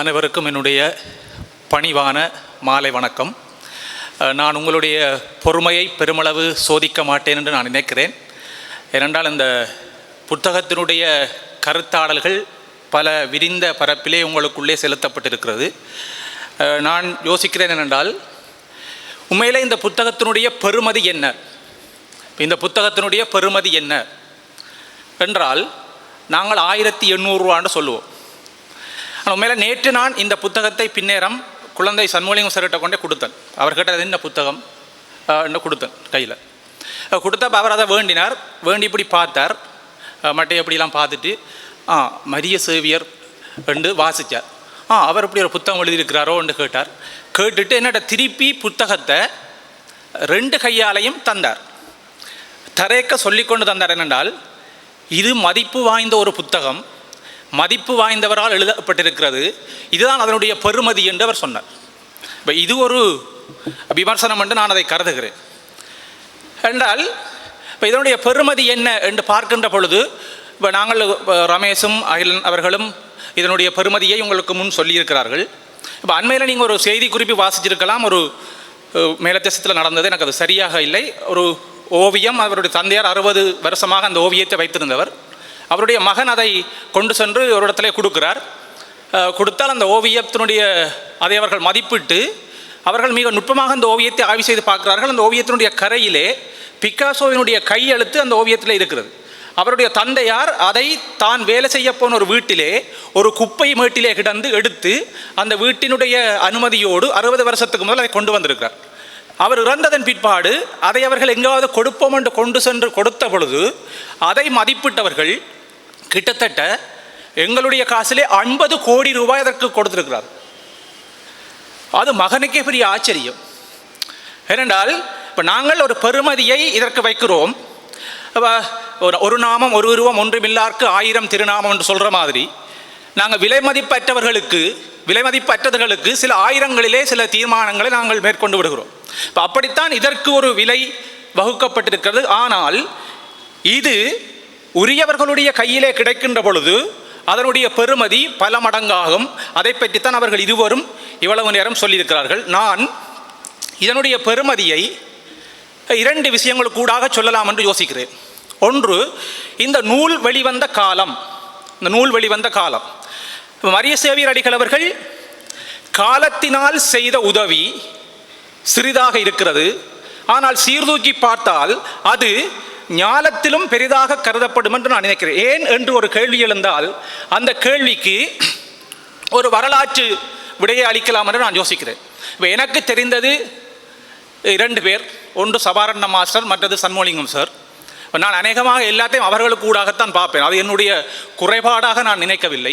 அனைவருக்கும் என்னுடைய பணிவான மாலை வணக்கம். நான் உங்களுடைய பொறுமையை பெருமளவு சோதிக்க மாட்டேன் என்று நான் நினைக்கிறேன். ஏனென்றால் இந்த புத்தகத்தினுடைய கருத்தாடல்கள் பல விரிந்த பரப்பிலே உங்களுக்குள்ளே செலுத்தப்பட்டிருக்கிறது. நான் யோசிக்கிறேன் என்னென்றால் உண்மையில் இந்த புத்தகத்தினுடைய பெருமதி என்ன? இந்த புத்தகத்தினுடைய பெருமதி என்ன? என்றால் நாங்கள் ஆயிரத்தி எண்ணூறுரூவான்னு சொல்லுவோம். ஆனால் உண்மையில நேற்று நான் இந்த புத்தகத்தை பின்னேறம் குழந்தை சண்முகலிங்கம் சார்கிட்ட கொண்டே கொடுத்தேன். அவர் கேட்டது என்ன புத்தகம்? என்ன கொடுத்தேன்? கையில். கொடுத்தப்ப அவர் அதை வேண்டினார். வேண்டி இப்படி பார்த்தார். மட்டை எப்படிலாம் பார்த்துட்டு ஆ மரிய சேவியர் என்று வாசித்தார் ஆ அவர் இப்படி ஒரு புத்தகம் எழுதியிருக்கிறாரோ என்று கேட்டார். கேட்டுட்டு என்னட்ட திருப்பி புத்தகத்தை ரெண்டு கையாலையும் தந்தார். தரேக்க சொல்லிக்கொண்டு தந்தார் என்னென்றால் இது மதிப்பு வாய்ந்த ஒரு புத்தகம். மதிப்பு வாய்ந்தவரால் எழுதப்பட்டிருக்கிறது. இதுதான் அதனுடைய பெருமதி என்று அவர் சொன்னார். இப்போ இது ஒரு விமர்சனம் என்று நான் அதை கருதுகிறேன். என்றால் இப்போ இதனுடைய பெருமதி என்ன என்று பார்க்கின்ற பொழுது இப்போ நாங்கள் ரமேஷும் அகிலன் அவர்களும் இதனுடைய பெருமதியை உங்களுக்கு முன் சொல்லியிருக்கிறார்கள். இப்போ அண்மையில் நீங்கள் ஒரு செய்தி குறிப்பு வாசிச்சிருக்கலாம் ஒரு மேலத்தேசத்தில் நடந்தது எனக்கு அது சரியாக இல்லை. ஒரு ஓவியம் அவருடைய தந்தையார் அறுபது வருஷமாக அந்த ஓவியத்தை வைத்திருந்தவர். அவருடைய மகன் அதை கொண்டு சென்று ஒரு இடத்துல கொடுக்கிறார். கொடுத்தால் அந்த ஓவியத்தினுடைய அதை அவர்கள் மதிப்பிட்டு அவர்கள் மிக நுட்பமாக அந்த ஓவியத்தை ஆய்வு செய்து பார்க்கிறார்கள். அந்த ஓவியத்தினுடைய கரையிலே பிக்காசோவினுடைய கையெழுத்து அந்த ஓவியத்தில் இருக்கிறது. அவருடைய தந்தையார் அதை தான் வேலை செய்ய போன ஒரு வீட்டிலே ஒரு குப்பை மேட்டிலே கிடந்து எடுத்து அந்த வீட்டினுடைய அனுமதியோடு அறுபது வருஷத்துக்கு முதல் அதை கொண்டு வந்திருக்கிறார். அவர் இறந்ததன் பிற்பாடு அதை அவர்கள் எங்காவது கொடுப்போம் என்று கொண்டு சென்று கொடுத்த பொழுது அதை மதிப்பிட்டவர்கள் கிட்டத்தட்ட எங்களுடைய காசிலே ஐம்பது கோடி ரூபாய் அதற்கு கொடுத்துருக்கிறார். அது மகனுக்கே பெரிய ஆச்சரியம். ஏனென்றால் இப்போ நாங்கள் ஒரு பெருமதியை இதற்கு வைக்கிறோம். ஒரு ஒரு நாமம் ஒரு உருவம் ஒன்றுமில்லார்க்கு ஆயிரம் திருநாமம் என்று சொல்கிற மாதிரி நாங்கள் விலை மதிப்பற்றவர்களுக்கு விலை மதிப்பற்றவர்களுக்கு சில ஆயிரங்களிலே சில தீர்மானங்களை நாங்கள் மேற்கொண்டு விடுகிறோம். இப்போ அப்படித்தான் இதற்கு ஒரு விலை வகுக்கப்பட்டிருக்கிறது. ஆனால் இது உரியவர்களுடைய கையிலே கிடைக்கின்ற பொழுது அதனுடைய பெருமதி பல மடங்காகும். அதை பற்றித்தான் அவர்கள் இருவரும் இவ்வளவு நேரம் சொல்லியிருக்கிறார்கள். நான் இதனுடைய பெருமதியை இரண்டு விஷயங்களுக்கூடாக சொல்லலாம் என்று யோசிக்கிறேன். ஒன்று இந்த நூல் வெளிவந்த காலம். இந்த நூல் வெளிவந்த காலம். மரிய சேவியர் அடிகள் அவர்கள் காலத்தினால் செய்த உதவி சிறிதாக இருக்கிறது. ஆனால் சீர்தூக்கி பார்த்தால் அது ஞாலத்திலும் பெரிதாக கருதப்படும் என்று நான் நினைக்கிறேன். ஏன் என்று ஒரு கேள்வி எழுந்தால் அந்த கேள்விக்கு ஒரு வரலாற்று விடையை அளிக்கலாம் என்று நான் யோசிக்கிறேன். இப்போ எனக்கு தெரிந்தது இரண்டு பேர். ஒன்று சபாரண்ண மாஸ்டர் மற்றது சண்முலிங்கம் சார் நான் அநேகமாக எல்லாத்தையும் அவர்களுக்கு ஊடாகத்தான் பார்ப்பேன். அது என்னுடைய குறைபாடாக நான் நினைக்கவில்லை.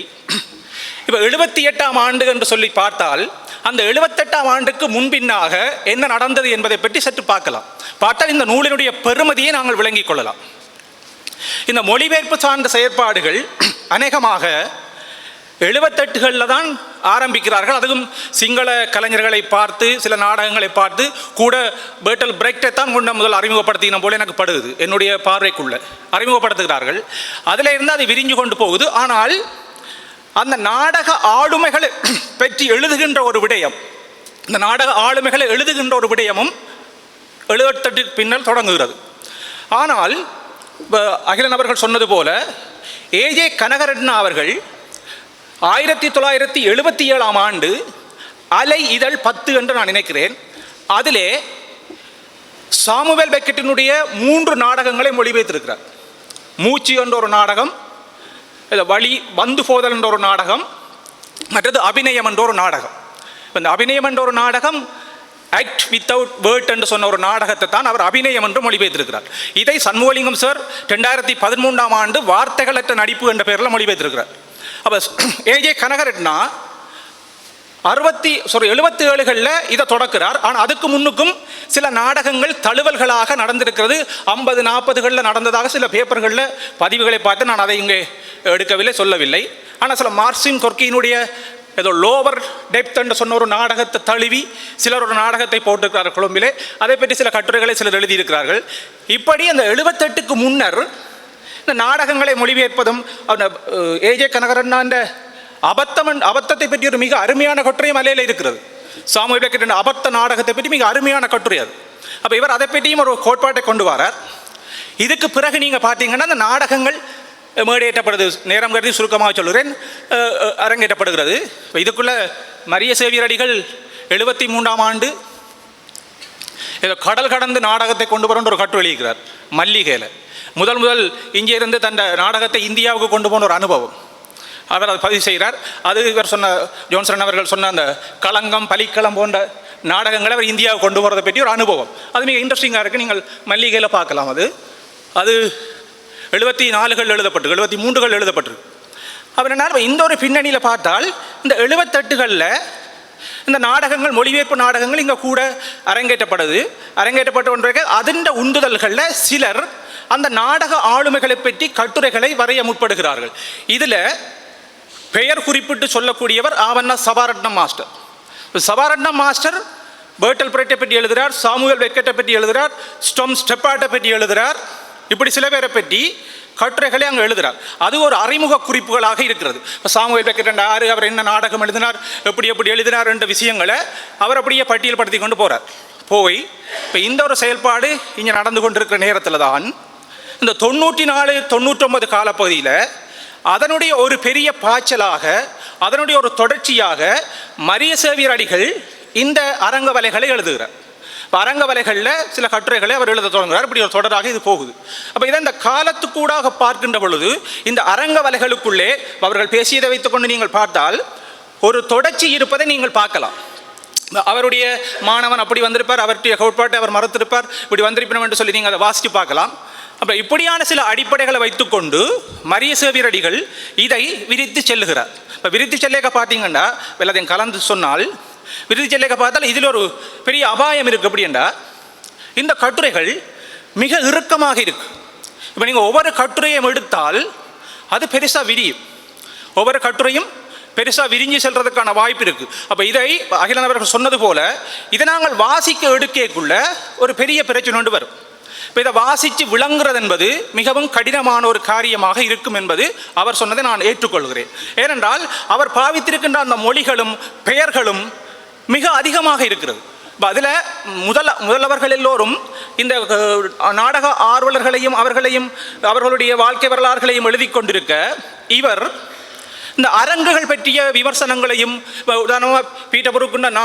இப்போ எழுபத்தி எட்டாம் ஆண்டு என்று சொல்லி பார்த்தால் அந்த எழுபத்தெட்டாம் ஆண்டுக்கு முன்பின்னாக என்ன நடந்தது என்பதை பற்றி சற்று பார்க்கலாம். பார்த்தால் இந்த நூலினுடைய பெருமதியை நாங்கள் விளங்கிக் கொள்ளலாம். இந்த மொழிபெயர்ப்பு சார்ந்த செயற்பாடுகள் அநேகமாக எழுபத்தெட்டுகளில் தான் ஆரம்பிக்கிறார்கள். அதுவும் சிங்கள கலைஞர்களை பார்த்து சில நாடகங்களை பார்த்து கூட பேட்டல் பிரேக்டை தான் கொண்டு முதல் அறிமுகப்படுத்தின போல எனக்கு படுது என்னுடைய பார்வைக்குள்ள அறிமுகப்படுத்துகிறார்கள். அதில் இருந்து அது விரிஞ்சு கொண்டு போகுது. ஆனால் அந்த நாடக ஆளுமைகளை பற்றி எழுதுகின்ற ஒரு விடயம். இந்த நாடக ஆளுமைகளை எழுதுகின்ற ஒரு விடயமும் எழுபத்தெட்டு பின்னல் தொடங்குகிறது. ஆனால் அகிலன் அவர்கள் சொன்னது போல ஏஜே கனகரட்னா அவர்கள் ஆயிரத்தி தொள்ளாயிரத்தி எழுபத்தி ஏழாம் ஆண்டு அலை இதழ் பத்து என்று நான் நினைக்கிறேன். அதிலே சாமுவேல் பெக்கெட்டினுடைய மூன்று நாடகங்களை மொழிபெய்திருக்கிறார் மூச்சு என்ற ஒரு நாடகம் வழி வந்து போதல் என்ற ஒரு நாடகம் மற்றது அபிநயம் என்ற ஒரு நாடகம். இந்த அபிநயம் என்ற ஒரு நாடகம் ஆக்ட் வித்தவுட் வேர்ட் என்று சொன்ன ஒரு நாடகத்தை தான் அவர் அபிநயம் என்று மொழிபெய்திருக்கிறார் இதை சண்முகலிங்கம் சார் ரெண்டாயிரத்தி பதிமூன்றாம் ஆண்டு வார்த்தைகளற்ற நடிப்பு என்ற பெயரில் மொழிபெய்திருக்கிறார் அப்போ ஏஜே கனகரட்னா அறுபத்தி சாரி எழுபத்தி ஏழுகளில் இதை தொடக்கிறார். ஆனால் அதுக்கு முன்னுக்கும் சில நாடகங்கள் தழுவல்களாக நடந்திருக்கிறது. ஐம்பது நாற்பதுகளில் நடந்ததாக சில பேப்பர்களில் பதிவுகளை பார்த்து நான் அதை இங்கே எடுக்கவில்லை சொல்லவில்லை. ஆனால் சில மார்சின் கொர்க்கியினுடைய ஏதோ லோவர் டெப்த் என்று சொன்ன ஒரு நாடகத்தை தழுவி சிலர் ஒரு நாடகத்தை போட்டிருக்கிறார் கொழும்பிலே. அதை பற்றி சில கட்டுரைகளை சிலர் எழுதியிருக்கிறார்கள். இப்படி அந்த எழுபத்தெட்டுக்கு முன்னர் இந்த நாடகங்களை மொழிபெயர்ப்பதும் அந்த ஏஜே கனகரண்ணாண்ட அபத்தம் அபத்தத்தை பற்றி ஒரு மிக அருமையான கட்டுரை மலையில் இருக்கிறது. சாமுவேல் பெக்கெட் அபத்த நாடகத்தை பற்றி மிக அருமையான கட்டுரை அது. அப்போ இவர் அதை பற்றியும் ஒரு கோட்பாட்டை கொண்டு வரார். இதுக்கு பிறகு நீங்கள் பார்த்தீங்கன்னா அந்த நாடகங்கள் மேடையேற்றப்படுது. நேரம் கருதி சுருக்கமாக சொல்கிறேன் அரங்கேற்றப்படுகிறது. இப்போ இதுக்குள்ளே மரிய சேவியரடிகள் எழுபத்தி மூன்றாம் ஆண்டு ஏதோ கடல் கடந்து நாடகத்தை கொண்டு வரன்ற ஒரு கட்டு எழுதிக்கிறார் மல்லிகையில். முதல் முதல் இங்கே இருந்து தன் நாடகத்தை இந்தியாவுக்கு கொண்டு போன ஒரு அனுபவம். அவர் அதை பதிவு செய்கிறார். அது இவர் சொன்ன ஜோன்சன் அவர்கள் சொன்ன அந்த களங்கம் பலிக்களம் போன்ற நாடகங்களை அவர் இந்தியாவை கொண்டு போகிறதை பற்றி ஒரு அனுபவம். அது மிக இன்ட்ரெஸ்டிங்காக இருக்குது நீங்கள் மல்லிகையில் பார்க்கலாம் அது. அது எழுபத்தி நாலுகள் எழுதப்பட்டு எழுபத்தி மூன்றுகள் எழுதப்பட்டிருக்கு. அவர் என்ன இந்த ஒரு பின்னணியில் பார்த்தால் இந்த எழுபத்தெட்டுகளில் இந்த நாடகங்கள் மொழிபெயர்ப்பு நாடகங்கள் இங்கே கூட அரங்கேற்றப்படுது. அரங்கேற்றப்பட்ட ஒன்றைக்கு அதன் உந்துதல்களில் சிலர் அந்த நாடக ஆளுமைகளை பற்றி கட்டுரைகளை வரைய முற்படுகிறார்கள். இதில் பெயர் குறிப்பிட்டு சொல்லக்கூடியவர் ஆவண்ணா சபாரட்னம் மாஸ்டர். சபாரட்னம் மாஸ்டர் பேர்டல் பிரெட்டை பற்றி எழுதுகிறார் சாமுவேல் வெக்கெட்டை பற்றி எழுதுகிறார் ஸ்டம் ஸ்டெப்பாட்டை பற்றி எழுதுகிறார் இப்படி சில பேரை பற்றி கட்டுரைகளை அங்கே எழுதுகிறார் அது ஒரு அறிமுக குறிப்புகளாக இருக்கிறது. இப்போ சாமுவேல் பெக்கெட் ஆறு அவர் என்ன நாடகம் எழுதினார் எப்படி எப்படி எழுதினார் என்ற விஷயங்களை அவர் அப்படியே பட்டியல்படுத்தி கொண்டு போகிறார் போய் இப்போ இந்த ஒரு செயல்பாடு இங்கே நடந்து கொண்டிருக்கிற நேரத்தில் தான் இந்த தொண்ணூற்றி நாலு தொண்ணூற்றொம்பது காலப்பகுதியில் அதனுடைய ஒரு பெரிய பாய்ச்சலாக அதனுடைய ஒரு தொடர்ச்சியாக மரிய சேவியர் அடிகள் இந்த அரங்க வலைகளை எழுதுகிறார். இப்போ அரங்க வலைகளில் சில கட்டுரைகளை அவர் எழுத தொடங்குகிறார். இப்படி ஒரு தொடராக இது போகுது. அப்போ இதை இந்த காலத்துக்கூடாக பார்க்கின்ற பொழுது இந்த அரங்க வலைகளுக்குள்ளே அவர்கள் பேசியதை வைத்துக்கொண்டு நீங்கள் பார்த்தால் ஒரு தொடர்ச்சி இருப்பதை நீங்கள் பார்க்கலாம். அவருடைய மாணவன் அப்படி வந்திருப்பார் அவருடைய கோட்பாட்டை அவர் மறுத்திருப்பார் இப்படி வந்திருப்பினோம் என்று சொல்லி நீங்கள் அதை வாசித்து பார்க்கலாம். அப்போ இப்படியான சில அடிப்படைகளை வைத்துக்கொண்டு மரிய சேவியரடிகள் இதை விரித்து செல்லுகிறார். இப்போ விரித்து செல்லேக்க பார்த்தீங்கன்னா எல்லாத்தையும் கலந்து சொன்னால் விரித்து செல்லேக்க பார்த்தால் இதில் ஒரு பெரிய அபாயம் இருக்குது அப்படின்னா இந்த கட்டுரைகள் மிக இறுக்கமாக இருக்கு. இப்போ நீங்கள் ஒவ்வொரு கட்டுரையும் எடுத்தால் அது பெருசாக விரியும். ஒவ்வொரு கட்டுரையும் பெருசாக விரிஞ்சு செல்றதுக்கான வாய்ப்பு இருக்குது அப்போ இதை அகிலன் அவர்கள் சொன்னது போல இதை நாங்கள் வாசிக்க எடுக்கக்குள்ள ஒரு பெரிய பிரச்சனை ஒன்று வரும். இப்போ இதை வாசித்து விளங்குறது என்பது மிகவும் கடினமான ஒரு காரியமாக இருக்கும் என்பது அவர் சொன்னதை நான் ஏற்றுக்கொள்கிறேன். ஏனென்றால் அவர் பாவித்திருக்கின்ற அந்த மொழிகளும் பெயர்களும் மிக அதிகமாக இருக்கிறது. அதில் முதல் முதல்வர்கள் எல்லோரும் இந்த நாடக ஆர்வலர்களையும் அவர்களையும் அவர்களுடைய வாழ்க்கை வரலாறுகளையும் எழுதி கொண்டிருக்க இவர் இந்த அரங்குகள் பற்றிய விமர்சனங்களையும் உதாரணமாக பீட்டபுருக்குன்னு நா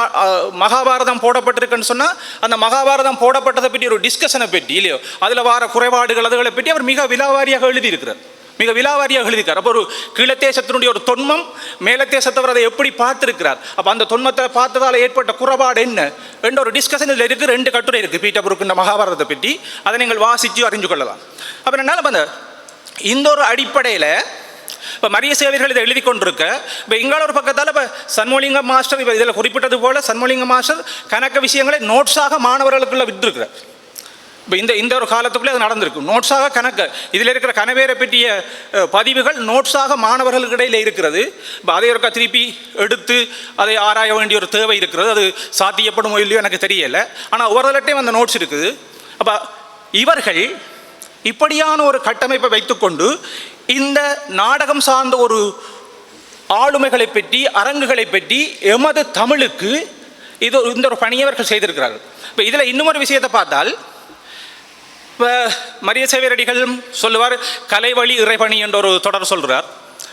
மகாபாரதம் போடப்பட்டிருக்குன்னு சொன்னால் அந்த மகாபாரதம் போடப்பட்டதை பற்றி ஒரு டிஸ்கஷனை பற்றி இல்லையோ? அதில் வர குறைபாடுகள் அதுகளை பற்றி அவர் மிக விலாவாரியாக எழுதியிருக்கிறார். மிக விலாவாரியாக எழுதியிருக்கார் அப்போ ஒரு கீழத்தேசத்தினுடைய ஒரு தொன்மம் மேலத்தேசத்தவர் அதை எப்படி பார்த்துருக்கிறார்? அப்போ அந்த தொன்மத்தை பார்த்ததால் ஏற்பட்ட குறைபாடு என்ன? என்ற ஒரு டிஸ்கஷன் இதில் இருக்குது ரெண்டு கட்டுரை இருக்குது பீட்டபுருக்குன்ற மகாபாரதத்தை பற்றி. அதை நீங்கள் வாசித்து அறிஞ்சு கொள்ளலாம். அப்போ என்னால் அந்த இந்த ஒரு அடிப்படையில் இப்போ மரிய சேவைகள் இதை எழுதி கொண்டிருக்க. இப்போ எங்கால ஒரு பக்கத்தால் இப்போ சண்முலிங்க மாஸ்டர் இப்போ இதில் குறிப்பிட்டது போல சண்முலிங்க மாஸ்டர் கணக்க விஷயங்களை நோட்ஸாக மாணவர்களுக்குள்ள விட்டுருக்கிறார். இப்போ இந்த இந்த ஒரு காலத்துக்குள்ளே அது நடந்திருக்கு. நோட்ஸாக கணக்கு இதில் இருக்கிற கனவேரை பற்றிய பதிவுகள் நோட்ஸாக மாணவர்களுக்கு இடையில் இருக்கிறது. இப்போ அதை ஒருக்கா திருப்பி எடுத்து அதை ஆராய வேண்டிய ஒரு தேவை இருக்கிறது. அது சாத்தியப்படுமோ இல்லையோ எனக்கு தெரியலை. ஆனால் ஒவ்வொருத்தையும் அந்த நோட்ஸ் இருக்குது. அப்போ இவர்கள் இப்படியான ஒரு கட்டமைப்பை வைத்துக்கொண்டு இந்த நாடகம் சார்ந்த ஒரு ஆளுமைகளை பற்றி அரங்குகளை பற்றி எமது தமிழுக்கு இது ஒரு- இந்த ஒரு பணியவர்கள் செய்திருக்கிறார்கள். இப்போ இதில் இன்னும் ஒரு விஷயத்தை பார்த்தால் இப்போ மரிய சேவரடிகள் சொல்லுவார் கலைவழி இறைபணி என்ற ஒரு தொடர் சொல்கிறார்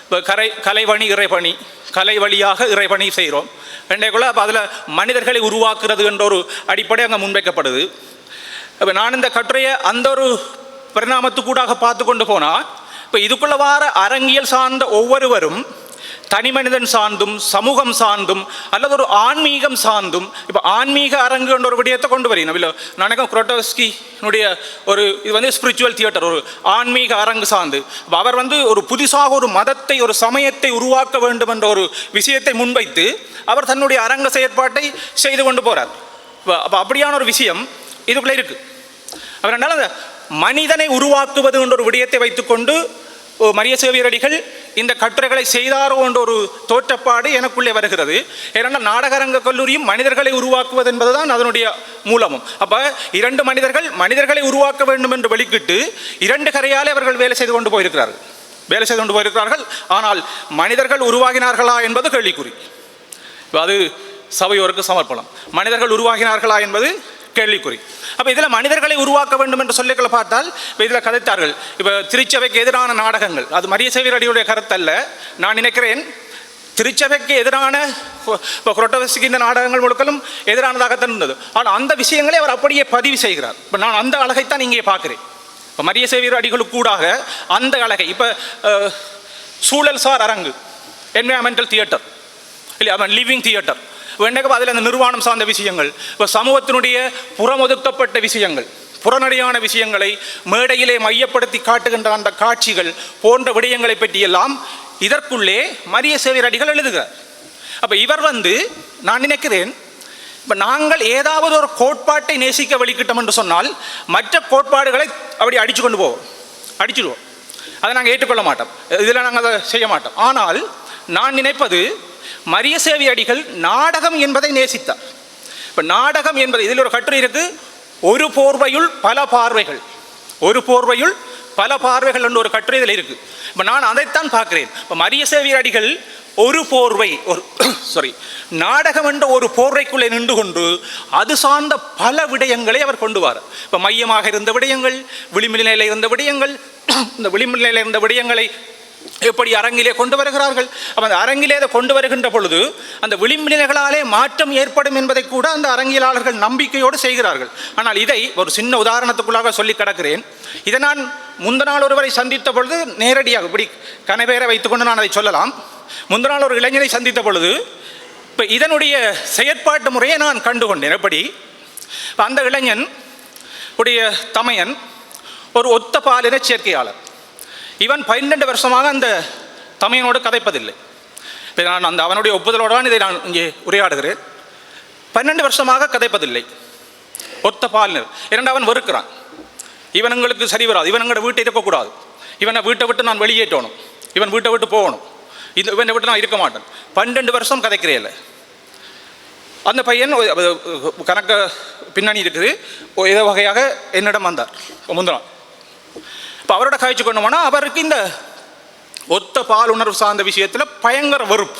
இப்போ கரை கலைவணி இறைபணி கலை வழியாக இறைபணி செய்கிறோம். ரெண்டேக்குள்ள அப்போ அதில் மனிதர்களை உருவாக்குறது என்ற ஒரு அடிப்படை அங்கே முன்வைக்கப்படுது. இப்போ நான் இந்த கட்டுரையை அந்த ஒரு பரிணாமத்துக்கூடாக பார்த்து கொண்டு போனால் இப்போ இதுக்குள்ள வார அரங்கியல் சார்ந்த ஒவ்வொருவரும் தனி மனிதன் சார்ந்தும் சமூகம் சார்ந்தும் அல்லது ஒரு ஆன்மீகம் சார்ந்தும் இப்போ ஆன்மீக அரங்கு என்ற ஒரு விடயத்தை கொண்டு வரீங்க இல்லை நினைக்கும் குரோட்டோஸ்கினுடைய ஒரு இது வந்து ஸ்பிரிச்சுவல் தியேட்டர் ஒரு ஆன்மீக அரங்கு சார்ந்து. அவர் வந்து ஒரு புதிசாக ஒரு மதத்தை ஒரு சமயத்தை உருவாக்க வேண்டும் என்ற ஒரு விஷயத்தை முன்வைத்து அவர் தன்னுடைய அரங்க செயற்பாட்டை செய்து கொண்டு போகிறார் அப்போ அப்படியான ஒரு விஷயம் இதுக்குள்ளே இருக்குது அவர் என்னால் அந்த மனிதனை உருவாக்குவது என்ற ஒரு விடயத்தை வைத்துக்கொண்டு ஓ, மரிய சேவியரடிகள் இந்த கட்டுரைகளை செய்தாரோ என்ற ஒரு தோற்றப்பாடு எனக்குள்ளே வருகிறது. ஏனென்றால் நாடகரங்க கல்லூரியும் மனிதர்களை உருவாக்குவது என்பதுதான் அதனுடைய மூலமும். அப்போ இரண்டு மனிதர்கள் மனிதர்களை உருவாக்க வேண்டும் என்று வெளிக்கிட்டு இரண்டு கரையாலே அவர்கள் வேலை செய்து கொண்டு போயிருக்கிறார்கள். வேலை செய்து கொண்டு போயிருக்கிறார்கள். ஆனால் மனிதர்கள் உருவாகினார்களா என்பது கேள்விக்குறி. அது சபையோருக்கு சமர்ப்பணம். மனிதர்கள் உருவாகினார்களா என்பது கேள்விக்குறி. அப்போ இதில் மனிதர்களை உருவாக்க வேண்டும் என்று சொல்லிக்களை பார்த்தால் இப்போ இதில் கதைத்தார்கள். இப்போ திருச்சபைக்கு எதிரான நாடகங்கள். அது மரிய சேவியர் அடியுடைய கருத்தல்ல. நான் நினைக்கிறேன் திருச்சபைக்கு எதிரான இப்போ குரோட்டவசிக்கு இந்த நாடகங்கள் முழுக்கலும் எதிரானதாகத்தான் இருந்தது. ஆனால் அந்த விஷயங்களை அவர் அப்படியே பதிவு செய்கிறார். இப்போ நான் அந்த அழகைத்தான் இங்கே பார்க்குறேன். இப்போ மரிய சேவியர் அடிகளுக்கு கூடாக அந்த அழகை இப்போ சூழல் சார் அரங்கு என்வயர்மெண்டல் தியேட்டர் இல்லை அவன் லிவிங் தியேட்டர் வெண்டைக்கு அதில் அந்த நிர்வாணம் சார்ந்த விஷயங்கள் இப்போ சமூகத்தினுடைய புறமொதுக்கப்பட்ட விஷயங்கள் புறநடையான விஷயங்களை மேடையிலே மையப்படுத்தி காட்டுகின்ற அந்த காட்சிகள் போன்ற விடயங்களை பற்றியெல்லாம் இதற்குள்ளே மரிய சேவை அடிகள் எழுதுகிறார். அப்போ இவர் வந்து நான் நினைக்கிறேன் இப்போ நாங்கள் ஏதாவது ஒரு கோட்பாட்டை நேசிக்க வெளிக்கிட்டோம் என்று சொன்னால் மற்ற கோட்பாடுகளை அப்படி அடித்து கொண்டு போவோம். அடிச்சிடுவோம். அதை நாங்கள் ஏற்றுக்கொள்ள மாட்டோம். இதில் நாங்கள் அதை செய்ய மாட்டோம். ஆனால் நான் நினைப்பது மரிய சேவி அடிகள் நாடகம் என்பதை நேசித்தார். இப்போ நாடகம் என்பது இதில் ஒரு கட்டுரை இருக்கு ஒரு போர்வையுள் பல பார்வைகள். ஒரு போர்வையுள் பல பார்வைகள் என்ற ஒரு கட்டுரை இதில் இருக்கு இப்போ நான் அதைத்தான் பார்க்கிறேன். இப்போ மரிய சேவி அடிகள் ஒரு போர்வை ஒரு சாரி நாடகம் என்ற ஒரு போர்வைக்குள்ளே நின்று கொண்டு அது சார்ந்த பல விடயங்களை அவர் கொண்டு வார் இப்போ மையமாக இருந்த விடயங்கள் விளிம்பு நிலையில் இருந்த விடயங்கள் இந்த விளிம்பு நிலையில் இருந்த விடயங்களை எப்படி அரங்கிலே கொண்டு வருகிறார்கள்? அப்போ அந்த அரங்கிலே அதை கொண்டு வருகின்ற பொழுது அந்த விளிம்பினைகளாலே மாற்றம் ஏற்படும் என்பதை கூட அந்த அரங்கியலாளர்கள் நம்பிக்கையோடு செய்கிறார்கள். ஆனால் இதை ஒரு சின்ன உதாரணத்துக்குள்ளாக சொல்லி கிடக்கிறேன். இதை நான் முந்த நாள் ஒருவரை சந்தித்த பொழுது நேரடியாக இப்படி கனவேற வைத்துக்கொண்டு நான் அதை சொல்லலாம். முந்த நாள் ஒரு இளைஞரை சந்தித்த பொழுது இப்போ இதனுடைய செயற்பாட்டு முறையை நான் கண்டுகொண்டேன். எப்படி? அந்த இளைஞன் உடைய தமையன் ஒரு ஒத்த பாலின சேர்க்கையாளர். இவன் பன்னிரெண்டு வருஷமாக அந்த தமையனோடு கதைப்பதில்லை. இப்போ நான் அந்த அவனுடைய ஒப்புதலோடு தான் இதை நான் இங்கே உரையாடுகிறேன். பன்னெண்டு வருஷமாக கதைப்பதில்லை. ஒத்த பாலினர். இரண்டு அவன் வெறுக்கிறான். இவனுங்களுக்கு சரி வராது. இவன் எங்களோட வீட்டை இருக்கக்கூடாது இவனை வீட்டை விட்டு நான் வெளியேற்றணும். இவன் வீட்டை விட்டு போகணும். இந்த இவனை விட்டு நான் இருக்க மாட்டேன். பன்னெண்டு வருஷம் கதைக்கிறேன் அந்த பையன் ஒரு- கணக்க பின்னணி இருக்குது. ஏதோ வகையாக என்னிடம் வந்தார். முந்தினான் இப்போ அவரோட காய்ச்சி கொண்டு போனால் அவருக்கு இந்த ஒத்த பால் உணர்வு சார்ந்த விஷயத்தில் பயங்கர வெறுப்பு.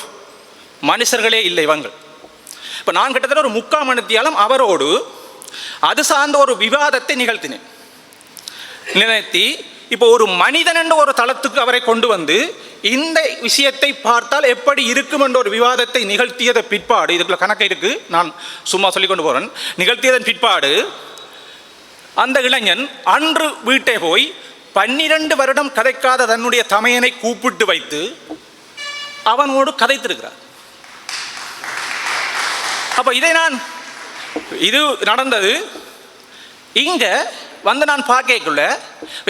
மனுஷர்களே இல்லை இவங்கள் இப்போ நான் கிட்டத்தட்ட ஒரு முக்கால் மணித்தியாலும் அவரோடு அது சார்ந்த ஒரு விவாதத்தை நிகழ்த்தினேன். நினைத்தி இப்போ ஒரு மனிதன் என்ற ஒரு தளத்துக்கு அவரை கொண்டு வந்து இந்த விஷயத்தை பார்த்தால் எப்படி இருக்கும் என்ற ஒரு விவாதத்தை நிகழ்த்தியத பிற்பாடு இதுக்குள்ள கணக்கு இருக்கு நான் சும்மா சொல்லிக் கொண்டு போறேன். நிகழ்த்தியதன் பிற்பாடு அந்த இளைஞன் அன்று வீட்டை போய் பன்னிரண்டு வருடம் கதைக்காத தன்னுடைய தமையனை கூப்பிட்டு வைத்து அவனோடு கதைத்திருக்கிறார். அப்போ இதை நான் இது நடந்தது. இங்க வந்து நான் பார்க்கக்குள்ள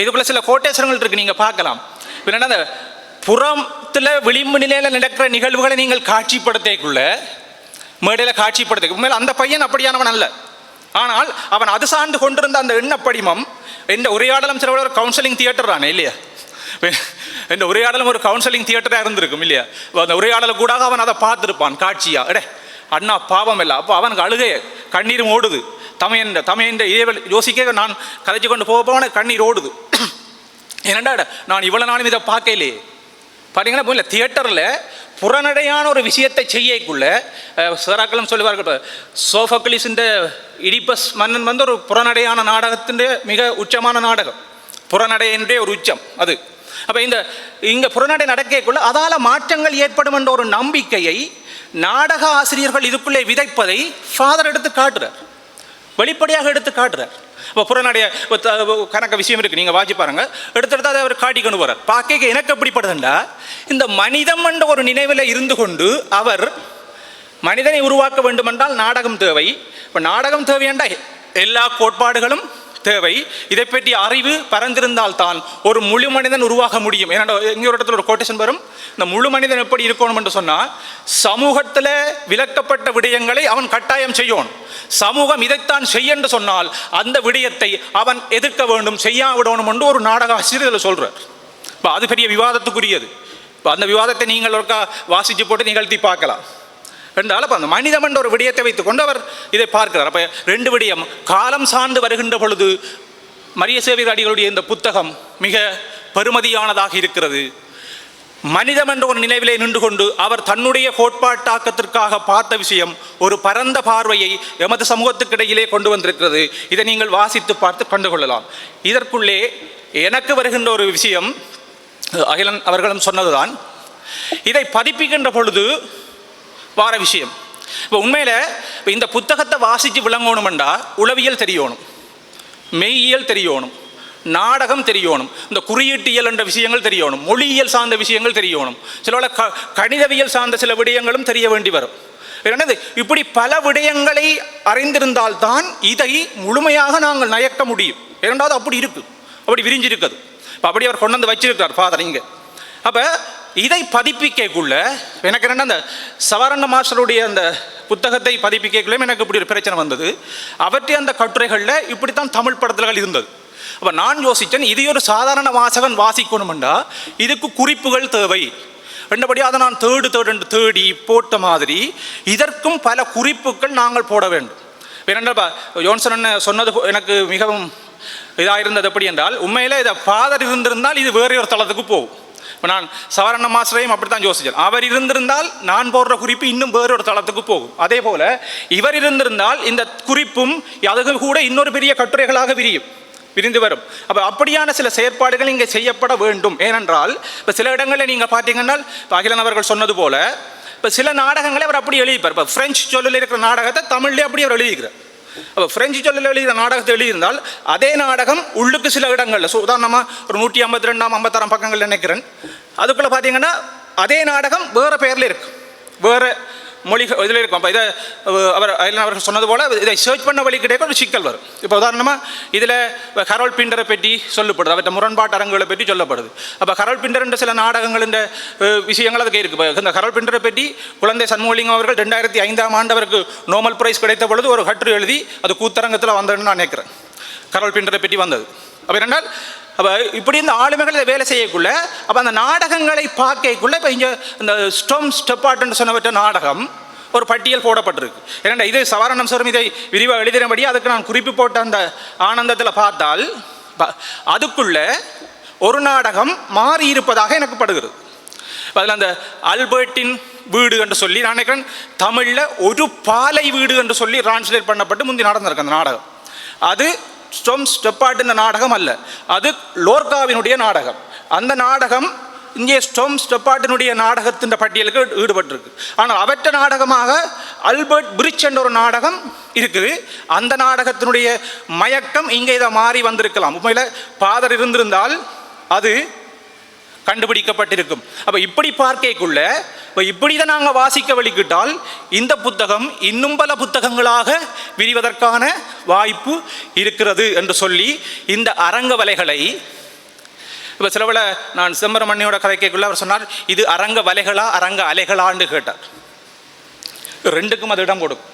இதுக்குள்ள சில கோட்டேஸ்வரங்கள் இருக்கு நீங்க பார்க்கலாம். இப்போ என்னன்னா அந்த விளிம்பு நிலையில நடக்கிற நிகழ்வுகளை நீங்கள் காட்சிப்படுத்தக்குள்ள மேடையில் காட்சிப்படுத்த உண்மையில் அந்த பையன் அப்படியானவன் அல்ல. ஆனால் அவன் அது சார்ந்து கொண்டிருந்த அந்த எண்ணப்படிமம் எந்த உரையாடலும் சில ஒரு கவுன்சிலிங் தியேட்டர் தானே இல்லையா? இந்த உரையாடலும் ஒரு கவுன்சிலிங் தியேட்டராக இருந்திருக்கும் இல்லையா? அந்த உரையாடலை கூட அவன் அதை பார்த்துருப்பான் காட்சியா? எடே அண்ணா பாவம் இல்லை. அப்போ அவனுக்கு அழுகை கண்ணீரும் ஓடுது. தமையன் தமையன் இதேவல் யோசிக்க நான் கதைச்சு கொண்டு போக போன கண்ணீர் ஓடுது. என்னடா நான் இவ்வளோ நாளும் இதை பார்க்கலையே? பார்த்தீங்கன்னா இல்லை தியேட்டரில் புறநடையான ஒரு விஷயத்தை செய்யக்குள்ள சேராக்களும் சொல்லுவார்கள் இப்போ சோஃபக்லிஸ் இடிப்பஸ் மன்னன் வந்து ஒரு புறநடையான நாடகத்தின் மிக உச்சமான நாடகம். புறநடையினுடைய ஒரு உச்சம் அது. அப்போ இந்த இங்கே புறநடை நடக்கக்குள்ள அதால் மாற்றங்கள் ஏற்படும் என்ற ஒரு நம்பிக்கையை நாடக ஆசிரியர்கள் இதுக்குள்ளே விதைப்பதை ஃபாதர் எடுத்து காட்டுறார். வெளிப்படையாக எடுத்து காட்டுறார். இப்போ புறநாடைய கணக்க விஷயம் இருக்கு. நீங்க வாசி பாருங்க. எடுத்து அதை அவர் காட்டி கொண்டு போறார். பார்க்க எனக்கு எப்படிப்படுதுண்டா இந்த மனிதம் என்ற ஒரு நினைவில் இருந்து கொண்டு அவர் மனிதனை உருவாக்க வேண்டுமென்றால் நாடகம் தேவை. இப்போ நாடகம் தேவையாண்டா? எல்லா கோட்பாடுகளும் தேவை. இதை பற்றி அறிவு பரந்திருந்தால் தான் ஒரு முழு மனிதன் உருவாக முடியும். ஏன்னா இங்கே ஒரு இடத்துல ஒரு கோட்டேஷன் வரும். இந்த முழு மனிதன் எப்படி இருக்கணும் என்று சொன்னால் சமூகத்தில் விலக்கப்பட்ட விடயங்களை அவன் கட்டாயம் செய்யணும். சமூகம் இதைத்தான் செய்ய என்று சொன்னால் அந்த விடயத்தை அவன் எதிர்க்க வேண்டும் செய்யாவிடணும் என்று ஒரு நாடக ஆசிரியர் சொல்கிறார் இப்போ அது பெரிய விவாதத்துக்குரியது. இப்போ அந்த விவாதத்தை நீங்கள் ஒருக்கா வாசித்து போட்டு நிகழ்த்தி பார்க்கலாம். என்றால் அப்போ அந்த மனிதம் என்ற ஒரு விடயத்தை வைத்துக்கொண்டு அவர் இதை பார்க்கிறார். அப்போ ரெண்டு விடயம் காலம் சார்ந்து வருகின்ற பொழுது மரிய சேவியர் அடிகளுடைய இந்த புத்தகம் மிக பெருமதியானதாக இருக்கிறது. மனிதம் என்ற ஒரு நினைவிலே நின்று கொண்டு அவர் தன்னுடைய கோட்பாட்டாக்கத்திற்காக பார்த்த விஷயம் ஒரு பரந்த பார்வையை எமது சமூகத்துக்கிடையிலே கொண்டு வந்திருக்கிறது. இதை நீங்கள் வாசித்து பார்த்து கண்டுகொள்ளலாம். இதற்குள்ளே எனக்கு வருகின்ற ஒரு விஷயம் அகிலன் அவர்களும் சொன்னதுதான். இதை பதிப்பிக்கின்ற பொழுது வார விஷயம். இப்போ உண்மையில் இப்போ இந்த புத்தகத்தை வாசித்து விளங்கணுமெண்டா உளவியல் தெரியணும். மெய்யியல் தெரியணும். நாடகம் தெரியணும். இந்த குறியீட்டியல் என்ற விஷயங்கள் தெரியணும். மொழியியல் சார்ந்த விஷயங்கள் தெரியணும். சில க கணிதவியல் சார்ந்த சில விடயங்களும் தெரிய வேண்டி வரும். என்னது? இப்படி பல விடயங்களை அறிந்திருந்தால்தான் இதை முழுமையாக நாங்கள் நயக்க முடியும். இரண்டாவது அப்படி இருக்குது அப்படி விரிஞ்சிருக்குது இப்போ அப்படி அவர் கொண்டு வந்து வச்சிருக்கிறார் ஃபாதர் இங்கே. அப்போ இதை பதிப்பிக்கக்குள்ள எனக்கு என்னென்ன அந்த சவரண மாஸ்டருடைய அந்த புத்தகத்தை பதிப்பிக்கக்குள்ளே எனக்கு இப்படி ஒரு பிரச்சனை வந்தது. அவற்றை அந்த கட்டுரைகளில் இப்படித்தான் தமிழ் படத்துகள் இருந்தது. அப்போ நான் யோசித்தேன் இது ஒரு சாதாரண வாசகன் வாசிக்கணுமெண்டா? இதுக்கு குறிப்புகள் தேவை. ரெண்டபடி அதை நான் தேடு தேடு தேடி போட்ட மாதிரி இதற்கும் பல குறிப்புகள் நாங்கள் போட வேண்டும். ஏனென்றால் ஜோன்சன் என்ன சொன்னது போ- எனக்கு மிகவும் இதாக இருந்தது எப்படி என்றால் உண்மையில் இதை ஃபாதர் இருந்திருந்தால் இது வேறு ஒரு தளத்துக்கு போகும். இப்போ நான் சவரண மாஸ்டரையும் அப்படித்தான் யோசிச்சேன். அவர் இருந்திருந்தால் நான் போடுற குறிப்பு இன்னும் வேறொரு தளத்துக்கு போகும். அதே போல் இவர் இருந்திருந்தால் இந்த குறிப்பும் அதுக்கு கூட இன்னொரு பெரிய கட்டுரைகளாக விரியும். விரிந்து வரும். அப்போ அப்படியான சில செயற்பாடுகள் இங்கே செய்யப்பட வேண்டும். ஏனென்றால் இப்போ சில இடங்களில் நீங்கள் பார்த்தீங்கன்னா அகிலன் அவர்கள் சொன்னது போல இப்போ சில நாடகங்களை அவர் அப்படி எழுதிப்பார். இப்போ ஃப்ரெஞ்சு சொல்லில் இருக்கிற நாடகத்தை தமிழ்லேயே அப்படி அவர் எழுதிக்கிறார். அப்போ ஃப்ரெஞ்சு சொல்லில் எழுதிய நாடகத்தை எழுதியிருந்தால் அதே நாடகம் உள்ளுக்கு சில இடங்களில் ஸோ உதாரணமாக ஒரு நூற்றி ஐம்பத்தி ரெண்டாம் ஐம்பத்தாறாம் பக்கங்கள் நினைக்கிறேன். அதுக்குள்ளே பார்த்தீங்கன்னா அதே நாடகம் வேறு பெயரில் இருக்கு. வேறு மொழிகள் இதில் இருக்கும். அப்போ இதை அவர் அயலன் அவர்கள் சொன்னது போல் இதை சர்ச் பண்ண வழி கிடைக்க ஒரு சிக்கல் வரும். இப்போ உதாரணமாக இதில் கரோல் பிண்டரை பற்றி சொல்லப்படுது. அவற்றை முரண்பாட்டு அரங்குகளை பற்றி சொல்லப்படுது. அப்போ கரோல் பிண்டர் என்ற சில நாடகங்கள் இந்த விஷயங்கள் அதுக்கு இருக்குது இந்த கரோல் பிண்டரை பற்றி குழந்தை சண்முகலிங்கம் அவர்கள் ரெண்டாயிரத்தி ஐந்தாம் ஆண்டு அவருக்கு நோபல் பிரைஸ் கிடைத்த பொழுது ஒரு கட்டுரை எழுதி அது கூத்தரங்கத்தில் வந்ததுன்னு நான் நினைக்கிறேன். கரோல் பிண்டரை பற்றி வந்தது. அப்போ என்னென்னால் அப்போ இப்படி இந்த ஆளுமைகள் இதை வேலை செய்யக்குள்ள அப்போ அந்த நாடகங்களை பார்க்கக்குள்ள இப்போ இங்கே இந்த ஸ்டோம் ஸ்டெப்பாட்டுன்னு சொன்னவற்ற நாடகம் ஒரு பட்டியல் போடப்பட்டிருக்கு. ஏன்னா இது சவாரணம் சாரும் இதை விரிவாக எழுதினபடி அதுக்கு நான் குறிப்பு போட்ட அந்த ஆனந்தத்தில் பார்த்தால் ப- அதுக்குள்ள ஒரு நாடகம் மாறி இருப்பதாக எனக்கு படுகிறது. அதில் அந்த அல்பர்ட்டின் வீடு என்று சொல்லி நான் நினைக்கிறேன் தமிழில் ஒரு பாலை வீடு என்று சொல்லி டிரான்ஸ்லேட் பண்ணப்பட்டு முந்தி நடந்திருக்கு அந்த நாடகம். அது ஸ்டொம் ஸ்டெப்பாட் இந்த நாடகம் அல்ல. அது லோர்காவினுடைய நாடகம். அந்த நாடகம் இங்கே ஸ்டோம் ஸ்டெப்பாட்டினுடைய நாடகத்தின் பட்டியலுக்கு ஈடுபட்டிருக்கு. ஆனால் அவற்ற நாடகமாக அல்பர்ட் பிரிட்ஜ் என்ற ஒரு நாடகம் இருக்குது. அந்த நாடகத்தினுடைய மயக்கம் இங்கே இதை மாறி வந்திருக்கலாம். உண்மையில் பாதர் இருந்திருந்தால் அது கண்டுபிடிக்கப்பட்டிருக்கும். அப்போ இப்படி பார்க்கக்குள்ள இப்போ இப்படி தான் நாங்கள் வாசிக்க வழிக்கிட்டால் இந்த புத்தகம் இன்னும் பல புத்தகங்களாக விரிவதற்கான வாய்ப்பு இருக்கிறது என்று சொல்லி இந்த அரங்க வலைகளை இப்போ சிலவில் நான் சிதம்பரமணியோட கதைக்குள்ள அவர் சொன்னார் இது அரங்க வலைகளா அரங்க அலைகளான்னு கேட்டார். ரெண்டுக்கும் அது இடம் கொடுக்கும்.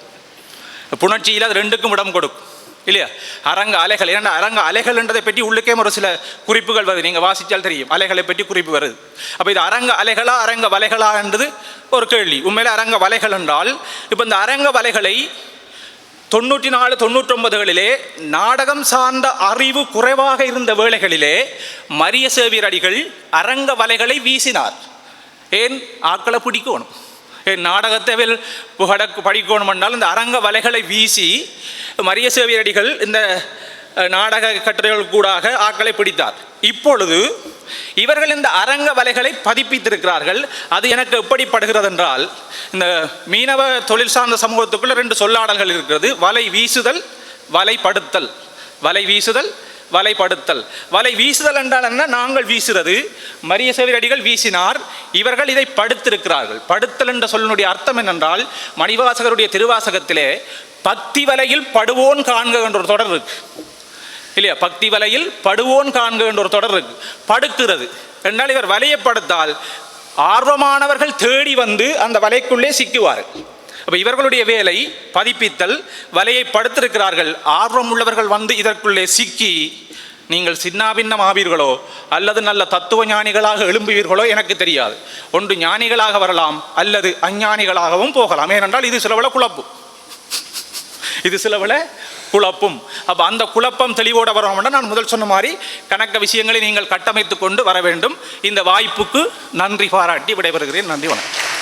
புணர்ச்சியில் அது ரெண்டுக்கும் இடம் கொடுக்கும். இல்லையா? அரங்க அலைகள் ஏன்னா அரங்க அலைகள்ன்றதை பற்றி உள்ளுக்கே ஒரு சில குறிப்புகள் வருது. நீங்கள் வாசித்தால் தெரியும். அலைகளை பற்றி குறிப்பு வருது. அப்போ இது அரங்க அலைகளா அரங்க வலைகளா என்றது ஒரு கேள்வி. உண்மையில் அரங்க வலைகள் என்றால் இப்போ இந்த அரங்க வலைகளை தொண்ணூற்றி நாலு தொண்ணூற்றொன்பதுகளிலே நாடகம் சார்ந்த அறிவு குறைவாக இருந்த வேளைகளிலே மரிய சேவியர் அடிகள் அரங்க வலைகளை வீசினார். ஏன்? ஆட்களை பிடிக்கணும். ஏன்? நாடகத்தை vel புகட படிக்கணும் என்றால் இந்த அரங்க வலைகளை வீசி மரிய சேவியடிகள் இந்த நாடக கட்டுரைகள் கூடாக ஆட்களை பிடித்தார். இப்பொழுது இவர்கள் இந்த அரங்க வலைகளை பதிப்பித்திருக்கிறார்கள். அது எனக்கு எப்படிப்படுகிறது என்றால் இந்த மீனவ தொழில் சார்ந்த சமூகத்துக்குள்ள ரெண்டு சொல்லாடல்கள் இருக்கிறது. வலை வீசுதல் வலைப்படுத்தல் வலை வீசுதல் வலைப்படுத்தல் வலை வீசுதல் என்றால் என்ன? நாங்கள் வீசுறது. மரிய சேவிரடிகள் வீசினார். இவர்கள் இதை படுத்திருக்கிறார்கள். படுத்தல் என்ற சொல்லினுடைய அர்த்தம் என்னென்றால் மணிவாசகருடைய திருவாசகத்திலே பக்தி வலையில் படுவோன் காண்க என்ற ஒரு தொடர் இருக்கு. இல்லையா? பக்தி வலையில் படுவோன் காண்க என்ற ஒரு தொடர் இருக்கு. படுக்கிறது. என்றால் இவர் வலையை படுத்தால் ஆர்வமானவர்கள் தேடி வந்து அந்த வலைக்குள்ளே சிக்குவார்கள். அப்போ இவர்களுடைய வேலை பதிப்பித்தல் வலையை படுத்திருக்கிறார்கள். ஆர்வம் உள்ளவர்கள் வந்து இதற்குள்ளே சிக்கி நீங்கள் சின்னாபின்னம் ஆவீர்களோ? அல்லது நல்ல தத்துவ ஞானிகளாக எழும்புவீர்களோ? எனக்கு தெரியாது. ஒன்று ஞானிகளாக வரலாம் அல்லது அஞ்ஞானிகளாகவும் போகலாம். ஏனென்றால் இது சிலவள குழப்பு. இது சிலவில் குழப்பும். அப்போ அந்த குழப்பம் தெளிவோட வரணும்னா நான் முதல் சொன்ன மாதிரி கணக்க விஷயங்களை நீங்கள் கட்டமைத்து கொண்டு வர வேண்டும். இந்த வாய்ப்புக்கு நன்றி பாராட்டி விடைபெறுகிறேன். நன்றி வணக்கம்.